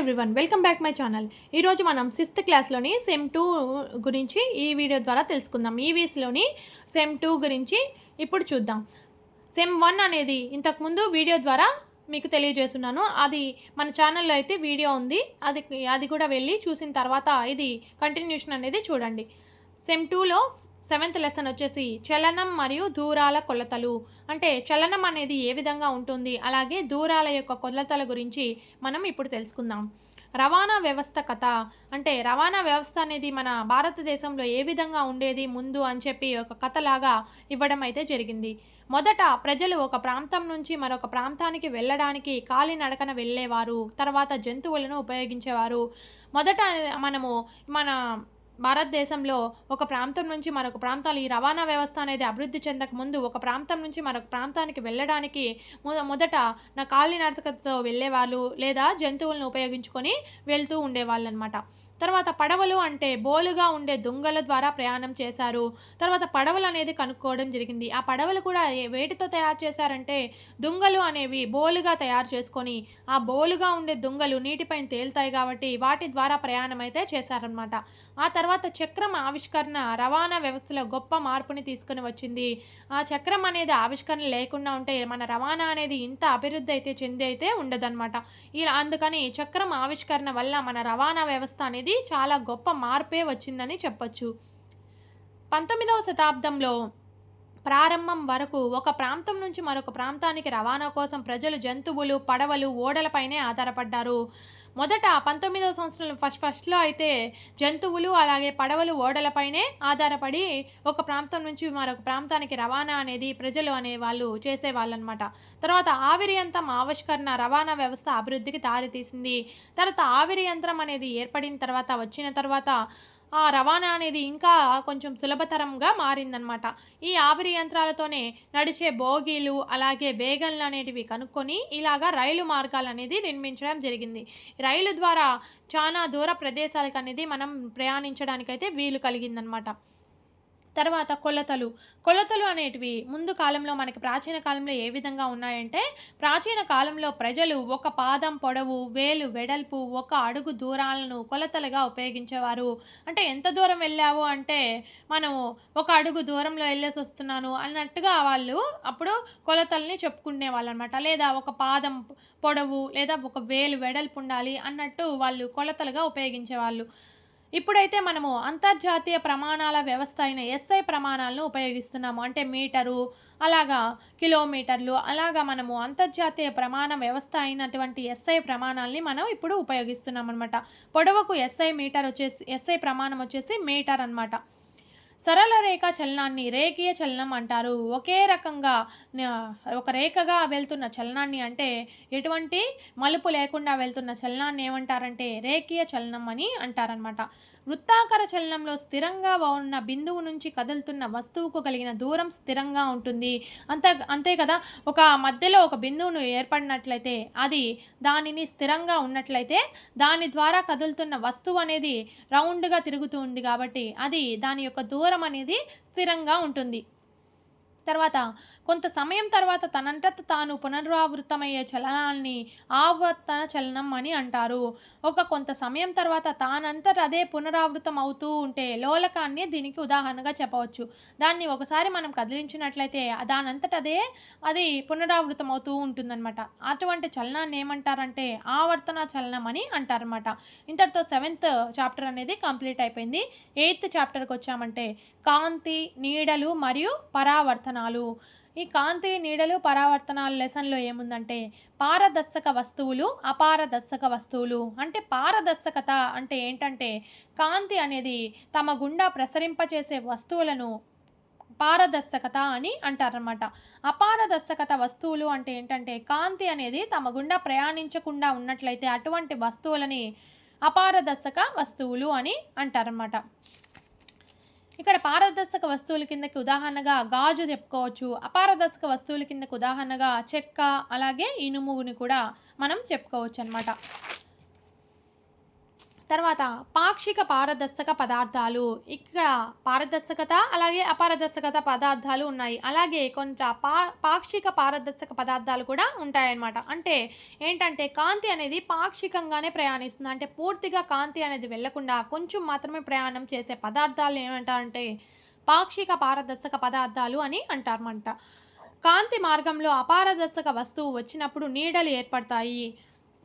Everyone welcome back my channel ఈరోజు మనం sixth క్లాస్లోని sem two గురించి ఈ వీడియో ద్వారా తెలుసుకుందాం. ఈవీఎస్లోని సెమ్ టూ గురించి ఇప్పుడు చూద్దాం. సెమ్ వన్ అనేది ఇంతకుముందు వీడియో ద్వారా మీకు తెలియజేస్తున్నాను. అది మన ఛానల్లో అయితే వీడియో ఉంది. అది అది కూడా వెళ్ళి చూసిన తర్వాత ఇది కంటిన్యూషన్ అనేది చూడండి. సెమ్ టూలో సెవెంత్ లెసన్ వచ్చేసి చలనం మరియు దూరాల కొలతలు. అంటే చలనం అనేది ఏ విధంగా ఉంటుంది? అలాగే దూరాల యొక్క కొలతల గురించి మనం ఇప్పుడు తెలుసుకుందాం. రవాణా వ్యవస్థ కథ. అంటే రవాణా వ్యవస్థ అనేది మన భారతదేశంలో ఏ విధంగా ఉండేది? ముందు అని చెప్పి ఒక కథలాగా ఇవ్వడం అయితే జరిగింది. మొదట ప్రజలు ఒక ప్రాంతం నుంచి మరొక ప్రాంతానికి వెళ్ళడానికి కాలినడకన వెళ్ళేవారు. తర్వాత జంతువులను ఉపయోగించేవారు. మొదట మనము మన భారతదేశంలో ఒక ప్రాంతం నుంచి మరొక ప్రాంతాలు ఈ రవాణా వ్యవస్థ అనేది అభివృద్ధి చెందక ముందు ఒక ప్రాంతం నుంచి మరొక ప్రాంతానికి వెళ్ళడానికి మొదట నా కాలి నర్తకతతో వెళ్ళేవాళ్ళు లేదా జంతువులను ఉపయోగించుకొని వెళ్తూ ఉండేవాళ్ళు అనమాట తర్వాత పడవలు అంటే బోలుగా ఉండే దుంగల ద్వారా ప్రయాణం చేశారు. తర్వాత పడవలు అనేది కనుక్కోవడం జరిగింది. ఆ పడవలు కూడా వేటితో తయారు చేశారంటే దుంగలు అనేవి బోలుగా తయారు చేసుకొని ఆ బోలుగా ఉండే దుంగలు నీటిపైన తేలుతాయి కాబట్టి వాటి ద్వారా ప్రయాణం అయితే చేశారనమాట ఆ తర్వాత చక్రం ఆవిష్కరణ రవాణా వ్యవస్థలో గొప్ప మార్పుని తీసుకుని వచ్చింది. ఆ చక్రం అనేది ఆవిష్కరణ లేకుండా ఉంటే మన రవాణా అనేది ఇంత అభివృద్ధి అయితే చెంది అయితే ఉండదన్నమాట. ఇలా అందుకని చక్రం ఆవిష్కరణ వల్ల మన రవాణా వ్యవస్థ అనేది చాలా గొప్ప మార్పే వచ్చిందని చెప్పొచ్చు. పంతొమ్మిదవ శతాబ్దంలో ప్రారంభం వరకు ఒక ప్రాంతం నుంచి మరొక ప్రాంతానికి రవాణా కోసం ప్రజలు జంతువులు పడవలు ఓడలపైనే ఆధారపడ్డారు. మొదట పంతొమ్మిదవ సంవత్సరం ఫస్ట్ ఫస్ట్లో అయితే జంతువులు అలాగే పడవలు ఓడలపైనే ఆధారపడి ఒక ప్రాంతం నుంచి మరొక ప్రాంతానికి రవాణా అనేది ప్రజలు అనే వాళ్ళు చేసేవాళ్ళనమాట. తర్వాత ఆవిరి యంత్రం ఆవిష్కరణ రవాణా వ్యవస్థ అభివృద్ధికి దారితీసింది. తర్వాత ఆవిరి యంత్రం అనేది ఏర్పడిన తర్వాత వచ్చిన తర్వాత రవాణా అనేది ఇంకా కొంచెం సులభతరంగా మారిందనమాట ఈ ఆవిరి యంత్రాలతోనే నడిచే బోగీలు అలాగే వేగన్లు అనేటివి కనుక్కొని ఇలాగా రైలు మార్గాలు అనేది నిర్మించడం జరిగింది. రైలు ద్వారా చాలా దూర ప్రదేశాలకు అనేది మనం ప్రయాణించడానికైతే వీలు కలిగిందనమాట తర్వాత కొలతలు. కొలతలు అనేటివి ముందు కాలంలో మనకి ప్రాచీన కాలంలో ఏ విధంగా ఉన్నాయంటే ప్రాచీన కాలంలో ప్రజలు ఒక పాదం పొడవు వేలు వెడల్పు ఒక అడుగు దూరాలను కొలతలుగా ఉపయోగించేవారు. అంటే ఎంత దూరం వెళ్ళావు అంటే మనము ఒక అడుగు దూరంలో వెళ్ళేసి వస్తున్నాను అన్నట్టుగా వాళ్ళు అప్పుడు కొలతల్ని చెప్పుకునే వాళ్ళు అనమాట లేదా ఒక పాదం పొడవు లేదా ఒక వేలు వెడల్పు ఉండాలి అన్నట్టు వాళ్ళు కొలతలుగా ఉపయోగించేవాళ్ళు. ఇప్పుడైతే మనము అంతర్జాతీయ ప్రమాణాల వ్యవస్థ అయిన ఎస్ఐ ప్రమాణాలను ఉపయోగిస్తున్నాము. అంటే మీటరు అలాగా కిలోమీటర్లు అలాగా మనము అంతర్జాతీయ ప్రమాణ వ్యవస్థ అయినటువంటి ఎస్ఐ ప్రమాణాలని మనం ఇప్పుడు ఉపయోగిస్తున్నాం అనమాట పొడవుకు ఎస్ఐ మీటర్ వచ్చేసి ఎస్ఐ ప్రమాణం వచ్చేసి మీటర్ అన్నమాట. సరళ రేఖ చలనాన్ని రేఖీయ చలనం అంటారు. ఒకే రకంగా ఒక రేఖగా వెళ్తున్న చలనాన్ని అంటే ఎటువంటి మలుపు లేకుండా వెళ్తున్న చలనాన్ని ఏమంటారంటే రేఖీయ చలనం అని అంటారనమాట వృత్తాకార చలనంలో స్థిరంగా ఉన్న బిందువు నుంచి కదులుతున్న వస్తువుకు కలిగిన దూరం స్థిరంగా ఉంటుంది. అంతే అంతే కదా? ఒక మధ్యలో ఒక బిందువును ఏర్పడినట్లయితే అది దానిని స్థిరంగా ఉన్నట్లయితే దాని ద్వారా కదులుతున్న వస్తువు అనేది రౌండ్గా తిరుగుతూ ఉంది కాబట్టి అది దాని యొక్క దూరం అనేది స్థిరంగా ఉంటుంది. తర్వాత కొంత సమయం తర్వాత తనంతట తాను పునరావృతమయ్యే చలనాల్ని ఆవర్తన చలనం అని అంటారు. ఒక కొంత సమయం తర్వాత తానంతట అదే పునరావృతం అవుతూ ఉంటే లోలకాన్ని దీనికి ఉదాహరణగా చెప్పవచ్చు. దాన్ని ఒకసారి మనం కదిలించినట్లయితే దానంతట అదే అది పునరావృతం అవుతూ ఉంటుందన్నమాట. అటువంటి చలనాన్ని ఏమంటారంటే ఆవర్తన చలనం అని అంటారనమాట ఇంతటితో సెవెంత్ చాప్టర్ అనేది కంప్లీట్ అయిపోయింది. ఎయిత్ చాప్టర్కి వచ్చామంటే కాంతి నీడలు మరియు పరావర్తనాలు. ఈ కాంతి నీడలు పరావర్తనాల లెసన్లో ఏముందంటే పారదర్శక వస్తువులు అపారదర్శక వస్తువులు. అంటే పారదర్శకత అంటే ఏంటంటే కాంతి అనేది తమ గుండా ప్రసరింపచేసే వస్తువులను పారదర్శకత అని అంటారనమాట అపారదర్శకత వస్తువులు అంటే ఏంటంటే కాంతి అనేది తమ గుండా ప్రయాణించకుండా ఉన్నట్లయితే అటువంటి వస్తువులని అపారదర్శక వస్తువులు అని అంటారన్నమాట. ఇక్కడ పారదర్శక వస్తువుల కిందకి ఉదాహరణగా గాజు చెప్పుకోవచ్చు. అపారదర్శక వస్తువుల కిందకి ఉదాహరణగా చెక్క అలాగే ఇనుముని కూడా మనం చెప్పుకోవచ్చు అనమాట తర్వాత పాక్షిక పారదర్శక పదార్థాలు. ఇక్కడ పారదర్శకత అలాగే అపారదర్శకత పదార్థాలు ఉన్నాయి. అలాగే కొంత పా పాక్షిక పారదర్శక పదార్థాలు కూడా ఉంటాయన్నమాట. అంటే ఏంటంటే కాంతి అనేది పాక్షికంగానే ప్రయాణిస్తుంది. అంటే పూర్తిగా కాంతి అనేది వెళ్ళకుండా కొంచెం మాత్రమే ప్రయాణం చేసే పదార్థాలు ఏమంటారంటే పాక్షిక పారదర్శక పదార్థాలు అని అంటారన్నమాట. కాంతి మార్గంలో అపారదర్శక వస్తువు వచ్చినప్పుడు నీడలు ఏర్పడతాయి.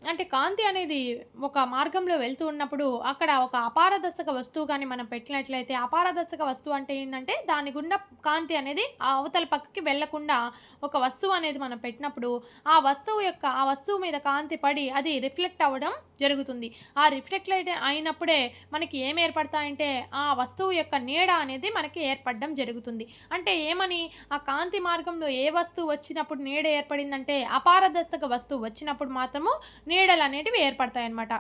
అంటే కాంతి అనేది ఒక మార్గంలో వెళ్తూ ఉన్నప్పుడు అక్కడ ఒక అపారదర్శక వస్తువు కానీ మనం పెట్టినట్లయితే అపారదర్శక వస్తువు అంటే ఏంటంటే దాని గుండా కాంతి అనేది ఆ అవతల పక్కకి వెళ్ళకుండా ఒక వస్తువు అనేది మనం పెట్టినప్పుడు ఆ వస్తువు యొక్క ఆ వస్తువు మీద కాంతి పడి అది రిఫ్లెక్ట్ అవ్వడం జరుగుతుంది. ఆ రిఫ్లెక్ట్ అయినప్పుడే మనకి ఏం ఏర్పడతాయంటే ఆ వస్తువు యొక్క నీడ అనేది మనకి ఏర్పడడం జరుగుతుంది. అంటే ఏమని ఆ కాంతి మార్గంలో ఏ వస్తువు వచ్చినప్పుడు నీడ ఏర్పడిందంటే అపారదర్శక వస్తువు వచ్చినప్పుడు మాత్రము నీడలు అనేటివి ఏర్పడతాయి అన్నమాట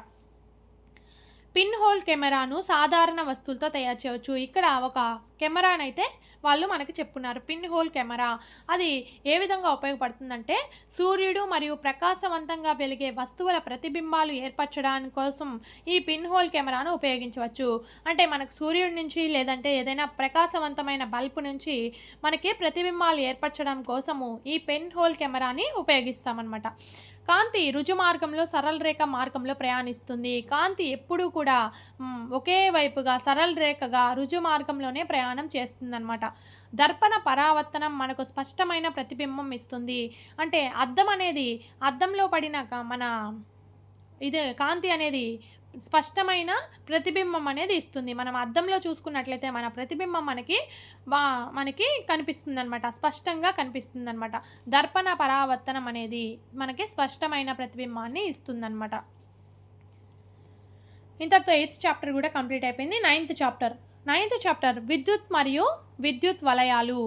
పిన్ హోల్ కెమెరాను సాధారణ వస్తువులతో తయారు చేయవచ్చు. ఇక్కడ ఒక కెమెరానైతే వాళ్ళు మనకి చెప్పున్నారు. Pinhole camera. అది ఏ విధంగా ఉపయోగపడుతుందంటే సూర్యుడు మరియు ప్రకాశవంతంగా వెలిగే వస్తువుల ప్రతిబింబాలు ఏర్పరచడానికి కోసం ఈ పిన్ హోల్ కెమెరాను ఉపయోగించవచ్చు. అంటే మనకు సూర్యుడి నుంచి లేదంటే ఏదైనా ప్రకాశవంతమైన బల్బు నుంచి మనకి ప్రతిబింబాలు ఏర్పరచడం కోసము ఈ పెన్ హోల్ కెమెరాని ఉపయోగిస్తామన్నమాట. కాంతి రుజు మార్గంలో సరళ రేఖ మార్గంలో ప్రయాణిస్తుంది. కాంతి ఎప్పుడూ కూడా ఒకే వైపుగా సరళ రేఖగా రుజు మార్గంలోనే ప్రయాణం చేస్తుందన్నమాట. దర్పణ పరావర్తనం మనకు స్పష్టమైన ప్రతిబింబం ఇస్తుంది. అంటే అద్దం అనేది అద్దంలో పడినాక మన ఇది కాంతి అనేది స్పష్టమైన ప్రతిబింబం అనేది ఇస్తుంది. మనం అద్దంలో చూసుకున్నట్లయితే మన ప్రతిబింబం మనకి బా మనకి కనిపిస్తుంది అనమాట స్పష్టంగా కనిపిస్తుంది అనమాట దర్పణ పరావర్తనం అనేది మనకి స్పష్టమైన ప్రతిబింబాన్ని ఇస్తుందన్నమాట. ఇంతటితో ఎయిత్ చాప్టర్ కూడా కంప్లీట్ అయిపోయింది. Ninth chapter. నైన్త్ చాప్టర్ విద్యుత్ మరియు విద్యుత్ వలయాలు.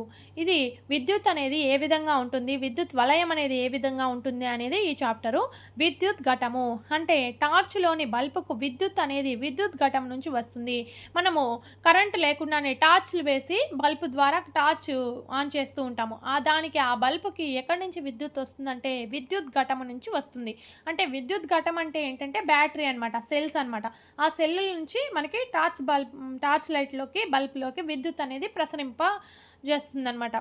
ఇది విద్యుత్ అనేది ఏ విధంగా ఉంటుంది? విద్యుత్ వలయం అనేది ఏ విధంగా ఉంటుంది అనేది ఈ చాప్టరు. విద్యుత్ ఘటము అంటే టార్చ్లోని బల్బుకు విద్యుత్ అనేది విద్యుత్ ఘటం నుంచి వస్తుంది. మనము కరెంట్ లేకుండానే టార్చ్లు వేసి బల్బు ద్వారా టార్చ్ ఆన్ చేస్తూ ఉంటాము. ఆ దానికి ఆ బల్బుకి ఎక్కడి నుంచి విద్యుత్ వస్తుందంటే విద్యుత్ ఘటము నుంచి వస్తుంది. అంటే విద్యుత్ ఘటం అంటే ఏంటంటే బ్యాటరీ అనమాట సెల్స్ అనమాట ఆ సెల్ నుంచి మనకి టార్చ్ బల్బ్ టార్చ్ లైట్లోకి బల్బ్లోకి విద్యుత్ అనేది ప్రసరింప చేస్తుందన్నమాట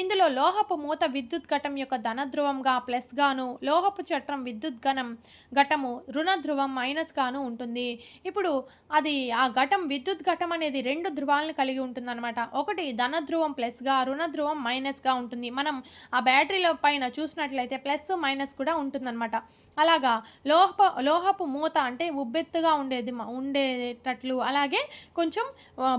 ఇందులో లోహపు మూత విద్యుత్ ఘటం యొక్క ధన ధ్రువంగా ప్లస్ గాను లోహపు చట్రం విద్యుత్ ఘనం ఘటము రుణ ధ్రువం మైనస్ గాను ఉంటుంది. ఇప్పుడు అది ఆ ఘటం విద్యుత్ ఘటం అనేది రెండు ధ్రువాలను కలిగి ఉంటుందన్నమాట. ఒకటి ధన ధ్రువం ప్లస్గా రుణ ధ్రువం మైనస్గా ఉంటుంది. మనం ఆ బ్యాటరీల పైన చూసినట్లయితే ప్లస్ మైనస్ కూడా ఉంటుందన్నమాట. అలాగా లోహప లోహపు మూత అంటే ఉబ్బెత్తుగా ఉండేది ఉండేటట్లు అలాగే కొంచెం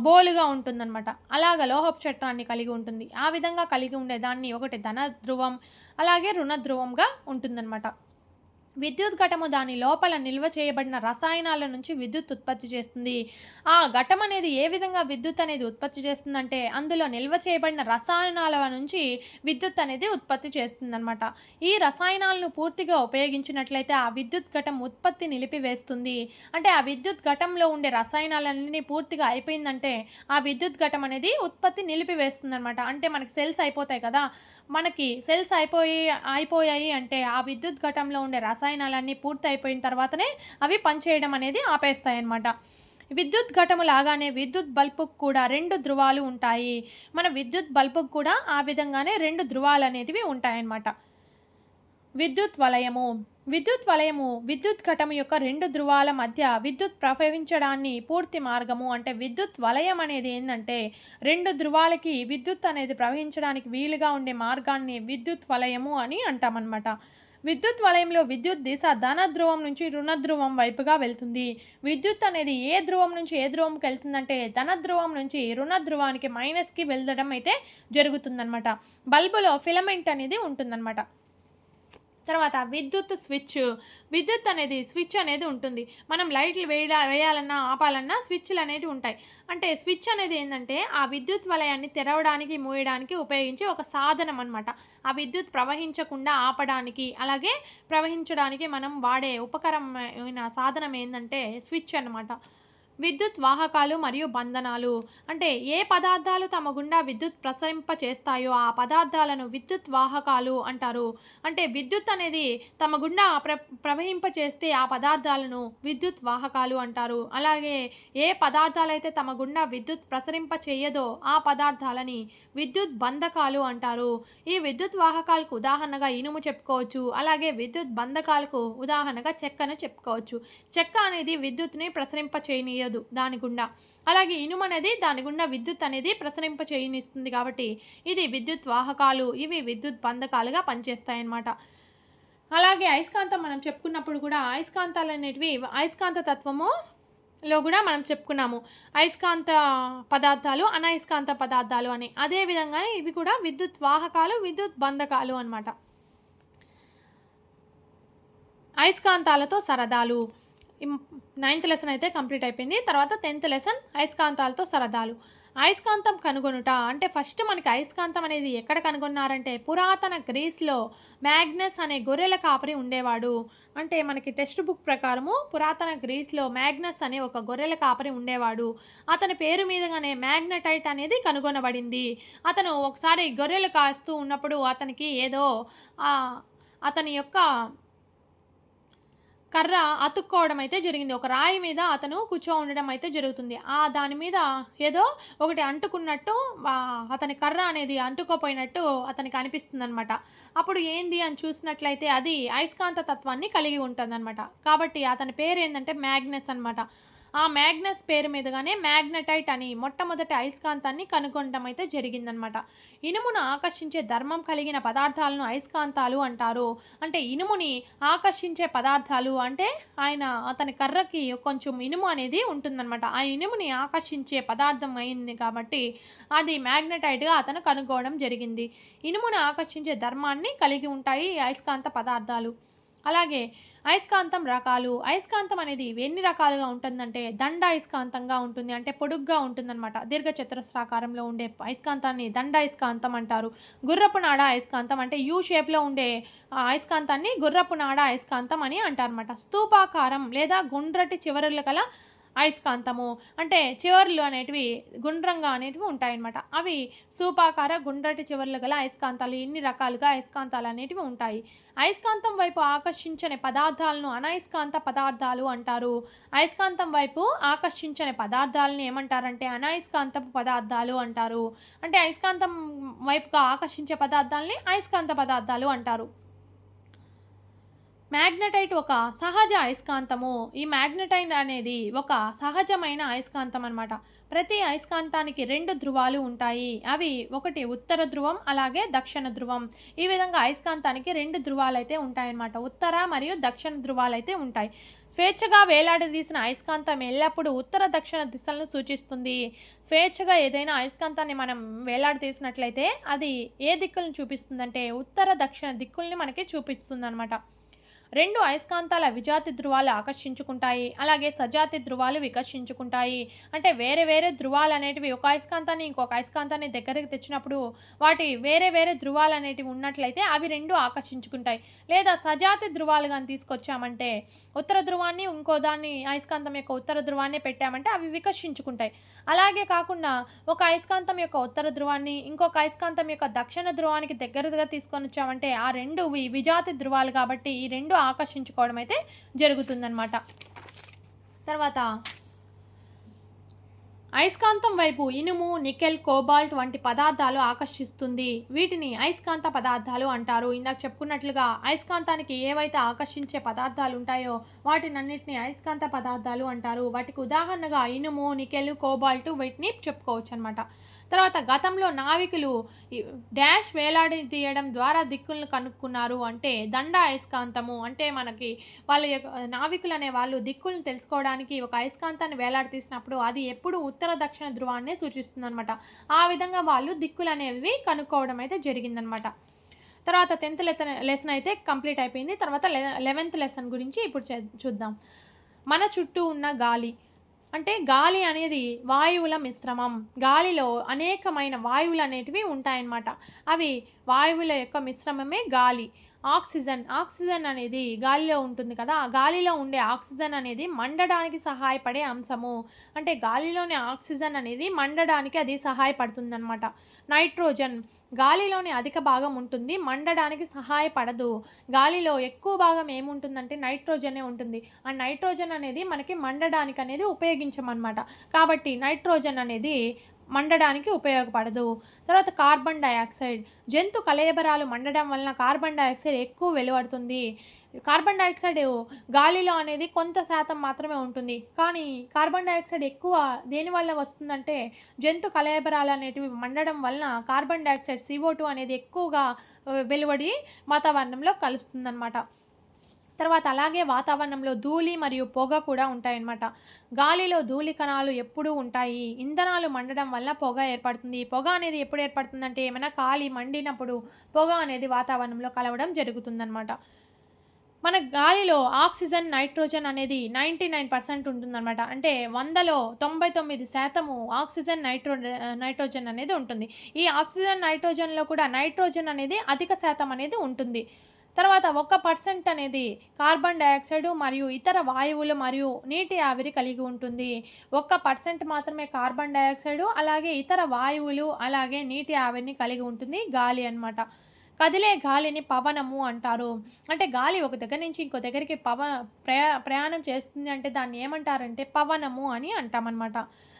బోలుగా ఉంటుందన్నమాట. అలాగ లోహపు చట్రాన్ని కలిగి ఉంటుంది. ఆ విధంగా కలిగి ఉండేదాన్ని ఒకటి ధన ధ్రువం అలాగే రుణ ధ్రువంగా ఉంటుందన్నమాట. విద్యుత్ ఘటము దాని లోపల నిల్వ చేయబడిన రసాయనాల నుంచి విద్యుత్ ఉత్పత్తి చేస్తుంది. ఆ ఘటం అనేది ఏ విధంగా విద్యుత్ అనేది ఉత్పత్తి చేస్తుందంటే అందులో నిల్వ చేయబడిన రసాయనాల నుంచి విద్యుత్ అనేది ఉత్పత్తి చేస్తుందన్నమాట. ఈ రసాయనాలను పూర్తిగా ఉపయోగించినట్లయితే ఆ విద్యుత్ ఘటం ఉత్పత్తి నిలిపివేస్తుంది. అంటే ఆ విద్యుత్ ఘటంలో ఉండే రసాయనాలన్నీ పూర్తిగా అయిపోయిందంటే ఆ విద్యుత్ ఘటం అనేది ఉత్పత్తి నిలిపివేస్తుంది అనమాట అంటే మనకి సెల్స్ అయిపోతాయి కదా మనకి సెల్స్ అయిపోయి అయిపోయాయి అంటే ఆ విద్యుత్ ఘటంలో ఉండే రసాయనాలన్నీ పూర్తి అయిపోయిన తర్వాతనే అవి పనిచేయడం అనేది ఆపేస్తాయి అన్నమాట విద్యుత్ ఘటము లాగానే విద్యుత్ బల్బుకు కూడా రెండు ధృవాలు ఉంటాయి. మన విద్యుత్ బల్బుకు కూడా ఆ విధంగానే రెండు ధృవాలు అనేటివి ఉంటాయన్నమాట. విద్యుత్ వలయము. విద్యుత్ వలయము విద్యుత్ ఘటము యొక్క రెండు ధృవాల మధ్య విద్యుత్ ప్రవహించడాన్ని పూర్తి మార్గము అంటే విద్యుత్ వలయం అనేది ఏంటంటే రెండు ధృవాలకి విద్యుత్ అనేది ప్రవహించడానికి వీలుగా ఉండే మార్గాన్ని విద్యుత్ వలయము అని అంటామన్నమాట. విద్యుత్ వలయంలో విద్యుత్ దిశ ధన ధ్రువం నుంచి రుణ ధ్రువం వైపుగా వెళ్తుంది. విద్యుత్ అనేది ఏ ధ్రువం నుంచి ఏ ధ్రువంకి వెళ్తుందంటే ధన ధ్రువం నుంచి రుణ ధ్రువానికి మైనస్కి వెళ్ళడం అయితే జరుగుతుందన్నమాట. బల్బులో ఫిలమెంట్ అనేది ఉంటుందన్నమాట. తర్వాత విద్యుత్ స్విచ్. విద్యుత్ అనేది స్విచ్ అనేది ఉంటుంది. మనం లైట్లు వేయ వేయాలన్నా ఆపాలన్నా స్విచ్లు అనేవి ఉంటాయి. అంటే స్విచ్ అనేది ఏంటంటే ఆ విద్యుత్ వలయాన్ని తెరవడానికి మూయడానికి ఉపయోగించే ఒక సాధనం అనమాట ఆ విద్యుత్ ప్రవహించకుండా ఆపడానికి అలాగే ప్రవహించడానికి మనం వాడే ఉపకరమైన సాధనం ఏంటంటే స్విచ్ అన్నమాట. విద్యుత్ వాహకాలు మరియు బంధనాలు. అంటే ఏ పదార్థాలు తమ గుండా విద్యుత్ ప్రసరింప చేస్తాయో ఆ పదార్థాలను విద్యుత్ వాహకాలు అంటారు. అంటే విద్యుత్ అనేది తమ గుండా ప్ర ప్రవహింప చేస్తే ఆ పదార్థాలను విద్యుత్ వాహకాలు అంటారు. అలాగే ఏ పదార్థాలైతే తమ గుండా విద్యుత్ ప్రసరింప చేయదో ఆ పదార్థాలని విద్యుత్ బంధకాలు అంటారు. ఈ విద్యుత్ వాహకాలకు ఉదాహరణగా ఇనుము చెప్పుకోవచ్చు. అలాగే విద్యుత్ బంధకాలకు ఉదాహరణగా చెక్కను చెప్పుకోవచ్చు. చెక్క అనేది విద్యుత్ని ప్రసరింప చేయదు దాని గుండా. అలాగే ఇనుము అనేది దాని గుండా విద్యుత్ అనేది ప్రసరింప చేయనిస్తుంది కాబట్టి ఇది విద్యుత్ వాహకాలు ఇవి విద్యుత్ బంధకాలుగా పనిచేస్తాయి అన్నమాట అలాగే అయస్కాంతం మనం చెప్పుకున్నప్పుడు కూడా అయస్కాంతాలు అనేటివి అయస్కాంత తత్వము లో కూడా మనం చెప్పుకున్నాము. అయస్కాంత పదార్థాలు అనయస్కాంత పదార్థాలు అని. అదే ఇవి కూడా విద్యుత్ వాహకాలు విద్యుత్ బంధకాలు అన్నమాట. అయస్కాంతాలతో సరదాలు. నైన్త్ లెసన్ అయితే కంప్లీట్ అయిపోయింది. తర్వాత టెన్త్ లెసన్ అయస్కాంతాలతో సరదాలు. అయస్కాంతం కనుగొనుట అంటే ఫస్ట్ మనకి అయస్కాంతం అనేది ఎక్కడ కనుగొన్నారంటే పురాతన గ్రీస్లో మ్యాగ్నస్ అనే గొర్రెల కాపరి ఉండేవాడు. అంటే మనకి టెక్స్ట్ బుక్ ప్రకారము పురాతన గ్రీస్లో మ్యాగ్నస్ అనే ఒక గొర్రెల కాపరి ఉండేవాడు. అతని పేరు మీదగానే మ్యాగ్నటైట్ అనేది కనుగొనబడింది. అతను ఒకసారి గొర్రెలు కాస్తూ ఉన్నప్పుడు అతనికి ఏదో అతని యొక్క కర్ర అతుక్కోవడం అయితే జరిగింది. ఒక రాయి మీద అతను కూర్చో ఉండడం అయితే జరుగుతుంది. ఆ దాని మీద ఏదో ఒకటి అంటుకున్నట్టు అతని కర్ర అనేది అంటుకోపోయినట్టు అతనికి అనిపిస్తుంది అనమాట అప్పుడు ఏంది అని చూసినట్లయితే అది అయస్కాంత తత్వాన్ని కలిగి ఉంటుందన్నమాట. కాబట్టి అతని పేరు ఏంటంటే మ్యాగ్నెస్ అన్నమాట. ఆ మ్యాగ్నస్ పేరు మీదుగానే మ్యాగ్నటైట్ అని మొట్టమొదటి అయస్కాంతాన్ని కనుగొనడం అయితే జరిగిందనమాట ఇనుమును ఆకర్షించే ధర్మం కలిగిన పదార్థాలను అయస్కాంతాలు అంటారు. అంటే ఇనుముని ఆకర్షించే పదార్థాలు అంటే ఆయన అతని కర్రకి కొంచెం ఇనుము అనేది ఉంటుందన్నమాట. ఆ ఇనుముని ఆకర్షించే పదార్థం అయింది కాబట్టి అది మ్యాగ్నటైట్గా అతను కనుగోవడం జరిగింది. ఇనుమును ఆకర్షించే ధర్మాన్ని కలిగి ఉంటాయి అయస్కాంత పదార్థాలు. అలాగే అయస్కాంతం రకాలు అయస్కాంతం అనేది ఎన్ని రకాలుగా ఉంటుందంటే దండ అయస్కాంతంగా ఉంటుంది అంటే పొడుగ్గా ఉంటుందన్నమాట. దీర్ఘ చతురస్రాకారంలో ఉండే అయస్కాంతాన్ని దండ అయస్కాంతం అంటారు. గుర్రపు నాడ అయస్కాంతం అంటే యూ షేప్లో ఉండే అయస్కాంతాన్ని గుర్రపు నాడ అయస్కాంతం అని అంటారన్నమాట. స్తూపాకారం లేదా గుండ్రటి చివరలు గల అయస్కాంతము అంటే చివర్లు అనేటివి గుండ్రంగా అనేటివి ఉంటాయన్నమాట. అవి సూపాకార గుండ్రటి చివర్లు గల అయస్కాంతాలు ఇన్ని రకాలుగా అయస్కాంతాలు అనేటివి ఉంటాయి. అయస్కాంతం వైపు ఆకర్షించని పదార్థాలను అనయస్కాంత పదార్థాలు అంటారు. అయస్కాంతం వైపు ఆకర్షించని పదార్థాలను ఏమంటారంటే అనయస్కాంతపు పదార్థాలు అంటారు. అంటే అయస్కాంతం వైపుగా ఆకర్షించే పదార్థాలని అయస్కాంత పదార్థాలు అంటారు. మ్యాగ్నటైట్ ఒక సహజ అయస్కాంతము. ఈ మ్యాగ్నటైట్ అనేది ఒక సహజమైన అయస్కాంతం అనమాట ప్రతి అయస్కాంతానికి రెండు ధృవాలు ఉంటాయి. అవి ఒకటి ఉత్తర ధృవం అలాగే దక్షిణ ధృవం ఈ విధంగా అయస్కాంతానికి రెండు ధృవాలు అయితే ఉంటాయన్నమాట. ఉత్తర మరియు దక్షిణ ధృవాలు అయితే ఉంటాయి. స్వేచ్ఛగా వేలాడదీసిన అయస్కాంతం ఎల్లప్పుడూ ఉత్తర దక్షిణ దిశలను సూచిస్తుంది. స్వేచ్ఛగా ఏదైనా అయస్కాంతాన్ని మనం వేలాడదీసినట్లయితే అది ఏ దిక్కులను చూపిస్తుందంటే ఉత్తర దక్షిణ దిక్కుల్ని మనకి చూపిస్తుంది అనమాట రెండు అయస్కాంతాల విజాతి ధృవాలు ఆకర్షించుకుంటాయి. అలాగే సజాతి ధృవాలు వికర్షించుకుంటాయి. అంటే వేరే వేరే ధృవాలు అనేటివి ఒక అయస్కాంతాన్ని ఇంకొక అయస్కాంతాన్ని దగ్గరికి తెచ్చినప్పుడు వాటి వేరే వేరే ధృవాలు అనేటివి ఉన్నట్లయితే అవి రెండు ఆకర్షించుకుంటాయి. లేదా సజాతి ధృవాలు కానీ తీసుకొచ్చామంటే ఉత్తర ధృవాన్ని ఇంకో దాన్ని అయస్కాంతం యొక్క ఉత్తర ధృవాన్ని పెట్టామంటే అవి వికర్షించుకుంటాయి. అలాగే కాకుండా ఒక అయస్కాంతం యొక్క ఉత్తర ధృవాన్ని ఇంకొక అయస్కాంతం యొక్క దక్షిణ ధృవానికి దగ్గరగా తీసుకొని వచ్చామంటే ఆ రెండు వి- విజాతి ధృవాలు కాబట్టి ఈ రెండు ఆకర్షించుకోవడం అయితే జరుగుతుందన్నమాట. తర్వాత అయస్కాంతం వైపు ఇనుము నికెల్ కోబాల్ట్ వంటి పదార్థాలు ఆకర్షిస్తుంది. వీటిని అయస్కాంత పదార్థాలు అంటారు. ఇందాక చెప్పుకున్నట్లుగా అయస్కాంతానికి ఏవైతే ఆకర్షించే పదార్థాలు ఉంటాయో వాటినన్నిటిని అయస్కాంత పదార్థాలు అంటారు. వాటికి ఉదాహరణగా ఇనుము నికెల్ కోబాల్ట్ వీటిని చెప్పుకోవచ్చు అనమాట తర్వాత గతంలో నావికులు డ్యాష్ డాష్ వేలాడి తీయడం ద్వారా దిక్కులను కనుక్కున్నారు అంటే దండ అయస్కాంతము. అంటే మనకి వాళ్ళ యొక్క నావికులు అనే వాళ్ళు దిక్కులను తెలుసుకోవడానికి ఒక అయస్కాంతాన్ని వేలాడి తీసినప్పుడు అది ఎప్పుడు ఉత్తర దక్షిణ ధ్రువాన్ని సూచిస్తుంది అనమాట ఆ విధంగా వాళ్ళు దిక్కులు అనేవి కనుక్కోవడం అయితే జరిగిందనమాట తర్వాత టెన్త్ లెసన్ లెసన్ అయితే కంప్లీట్ అయిపోయింది. తర్వాత లెవెన్త్ లెసన్ గురించి ఇప్పుడు చూద్దాం. మన చుట్టూ ఉన్న గాలి. అంటే గాలి అనేది వాయువుల మిశ్రమం. గాలిలో అనేకమైన వాయువులు అనేటివి ఉంటాయన్నమాట. అవి వాయువుల యొక్క మిశ్రమమే గాలి. ఆక్సిజన్. ఆక్సిజన్ అనేది గాలిలో ఉంటుంది కదా ఆ గాలిలో ఉండే ఆక్సిజన్ అనేది మండడానికి సహాయపడే అంశము. అంటే గాలిలోని ఆక్సిజన్ అనేది మండడానికి అది సహాయపడుతుందన్నమాట. నైట్రోజన్. గాలిలోని అధిక భాగం ఉంటుంది మండడానికి సహాయపడదు. గాలిలో ఎక్కువ భాగం ఏముంటుందంటే నైట్రోజనే ఉంటుంది. ఆ నైట్రోజన్ అనేది మనకి మండడానికి అనేది ఉపయోగించమన్నమాట. కాబట్టి నైట్రోజన్ అనేది మండడానికి ఉపయోగపడదు. తర్వాత కార్బన్ డయాక్సైడ్. జంతు కలయబరాలు మండడం వలన కార్బన్ డయాక్సైడ్ ఎక్కువ వెలువడుతుంది. కార్బన్ డైఆక్సైడ్ గాలిలో అనేది కొంత శాతం మాత్రమే ఉంటుంది. కానీ కార్బన్ డైఆక్సైడ్ ఎక్కువ దేనివల్ల వస్తుందంటే జంతు కలయబరాలు అనేటివి మండడం వలన కార్బన్ డైఆక్సైడ్ సిఓ టూ అనేది ఎక్కువగా వెలువడి వాతావరణంలో కలుస్తుందన్నమాట. తర్వాత అలాగే వాతావరణంలో ధూళి మరియు పొగ కూడా ఉంటాయన్నమాట. గాలిలో ధూళి కణాలు ఎప్పుడూ ఉంటాయి. ఇంధనాలు మండడం వల్ల పొగ ఏర్పడుతుంది. పొగ అనేది ఎప్పుడు ఏర్పడుతుందంటే ఏమైనా గాలి మండినప్పుడు పొగ అనేది వాతావరణంలో కలవడం జరుగుతుందన్నమాట. మన గాలిలో ఆక్సిజన్ నైట్రోజన్ అనేది నైంటీ నైన్ పర్సెంట్ ఉంటుందన్నమాట. అంటే వందలో తొంభై తొమ్మిది శాతము ఆక్సిజన్ నైట్రో నైట్రోజన్ అనేది ఉంటుంది. ఈ ఆక్సిజన్ నైట్రోజన్లో కూడా నైట్రోజన్ అనేది అధిక శాతం అనేది ఉంటుంది. తర్వాత ఒక పర్సెంట్ అనేది కార్బన్ డయాక్సైడ్ మరియు ఇతర వాయువులు మరియు నీటి ఆవిరి కలిగి ఉంటుంది. ఒక్క పర్సెంట్ మాత్రమే కార్బన్ డయాక్సైడ్ అలాగే ఇతర వాయువులు అలాగే నీటి ఆవిరిని కలిగి ఉంటుంది గాలి అన్నమాట. కదిలే గాలిని పవనము అంటారు. అంటే గాలి ఒక దగ్గర నుంచి ఇంకో దగ్గరికి పవ ప్రయా ప్రయాణం చేస్తుంది అంటే దాన్ని ఏమంటారంటే పవనము అని అంటామన్నమాట.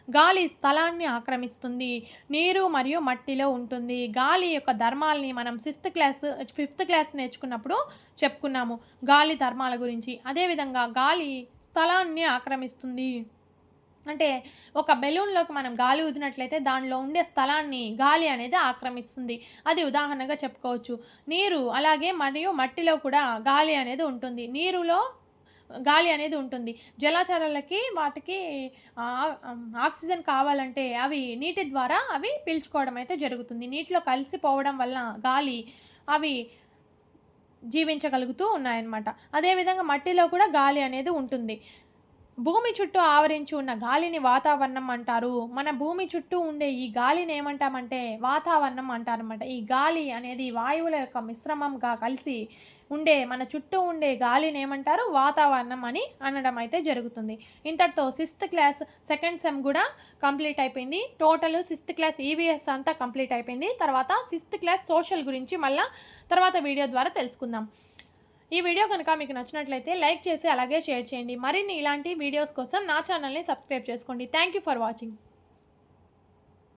గాలి స్థలాన్ని ఆక్రమిస్తుంది. నీరు మరియు మట్టిలో ఉంటుంది. గాలి యొక్క ధర్మాలని మనం సిక్స్త్ క్లాస్ ఫిఫ్త్ క్లాస్ నేర్చుకున్నప్పుడు చెప్పుకున్నాము. గాలి ధర్మాల గురించి. అదేవిధంగా గాలి స్థలాన్ని ఆక్రమిస్తుంది. అంటే ఒక బెలూన్లోకి మనం గాలి ఊదినట్లయితే దానిలో ఉండే స్థలాన్ని గాలి అనేది ఆక్రమిస్తుంది. అది ఉదాహరణగా చెప్పుకోవచ్చు. నీరు అలాగే మరియు మట్టిలో కూడా గాలి అనేది ఉంటుంది. నీరులో గాలి అనేది ఉంటుంది. జలాచరాలకి వాటికి ఆక్సిజన్ కావాలంటే అవి నీటి ద్వారా అవి పీల్చుకోవడం అయితే జరుగుతుంది. నీటిలో కలిసిపోవడం వల్ల గాలి అవి జీవించగలుగుతూ ఉన్నాయన్నమాట. అదేవిధంగా మట్టిలో కూడా గాలి అనేది ఉంటుంది. భూమి చుట్టూ ఆవరించి ఉన్న గాలిని వాతావరణం అంటారు. మన భూమి చుట్టూ ఉండే ఈ గాలిని ఏమంటామంటే వాతావరణం అంటారనమాట ఈ గాలి అనేది వాయువుల యొక్క మిశ్రమంగా కలిసి ఉండే మన చుట్టూ ఉండే గాలిని ఏమంటారు? వాతావరణం అని అనడం అయితే జరుగుతుంది. ఇంతటితో సిక్స్త్ క్లాస్ సెకండ్ సెమ్ కూడా కంప్లీట్ అయిపోయింది. టోటల్ సిక్స్త్ క్లాస్ ఈవీఎస్ అంతా కంప్లీట్ అయిపోయింది. తర్వాత సిక్స్త్ క్లాస్ సోషల్ గురించి మళ్ళీ తర్వాత వీడియో ద్వారా తెలుసుకుందాం. ఈ వీడియో కనుక మీకు నచ్చినట్లయితే లైక్ చేసి అలాగే షేర్ చేయండి. మరిన్ని ఇలాంటి వీడియోస్ కోసం నా ఛానల్ని సబ్స్క్రైబ్ చేసుకోండి. Thank you for watching